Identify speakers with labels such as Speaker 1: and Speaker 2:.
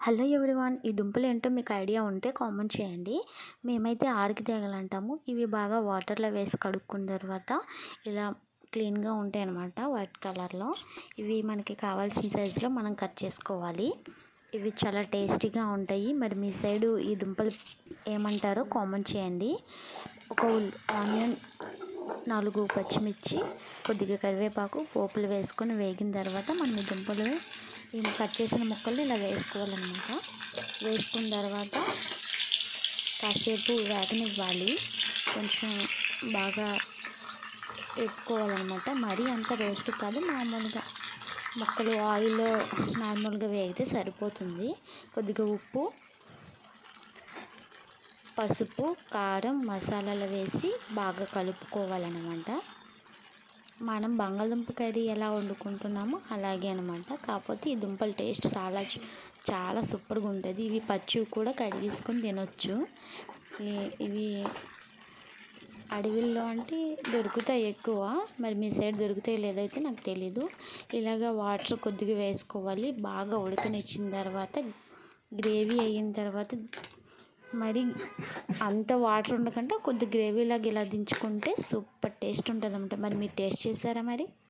Speaker 1: Hello everyone ఈ దుంపలు ఏంటో మీకు ఐడియా ఉంటే కామెంట్ చేయండి. మేమైతే ఆడికి తేగలు అంటాము ఇవి బాగా వాటర్లో వేసి కడుక్కున్న తర్వాత ఇలా క్లీన్గా ఉంటాయి అన్నమాట వైట్ కలర్లో. ఇవి మనకి కావాల్సిన సైజులో మనం కట్ చేసుకోవాలి. ఇవి చాలా టేస్టీగా ఉంటాయి. మరి మీ సైడు ఈ దుంపలు ఏమంటారో కామెంట్ చేయండి. ఒక ఆనియన్ నాలుగు పచ్చిమిర్చి కొద్దిగా కరివేపాకు పోపులు వేసుకొని వేగిన తర్వాత మనం ఈ దుంపలు ఈ కట్ చేసిన ముక్కలు ఇలా వేసుకోవాలన్నమాట. వేసుకున్న తర్వాత కాసేపు వేగనివ్వాలి. కొంచెం బాగా ఎక్కుకోవాలన్నమాట మరీ అంత రోస్ట్ కాదు మామూలుగా ముక్కలు ఆయిల్ నార్మల్గా వేగితే సరిపోతుంది. కొద్దిగా ఉప్పు పసుపు కారం మసాలాలు వేసి బాగా కలుపుకోవాలన్నమాట. మనం బంగాళదుంప కర్రీ ఎలా వండుకుంటున్నామో అలాగే అనమాట కాకపోతే ఈ దుంపల టేస్ట్ చాలా చాలా సూపర్గా ఉంటుంది. ఇవి పచ్చివి కూడా కడిగేసుకొని తినొచ్చు. ఇవి అడవిల్లో అంటే దొరుకుతాయి ఎక్కువ. మరి మీ సైడ్ దొరుకుతాయి లేదైతే నాకు తెలీదు. ఇలాగ వాటర్ కొద్దిగా వేసుకోవాలి. బాగా ఉడకనిచ్చిన తర్వాత గ్రేవీ అయిన తర్వాత మరి అంత వాటర్ ఉండకుండా కొద్ది గ్రేవీ లాగా ఇలా దించుకుంటే సూపర్ టేస్ట్ ఉంటుంది అనమాట మరి మీరు టేస్ట్ చేశారా మరి?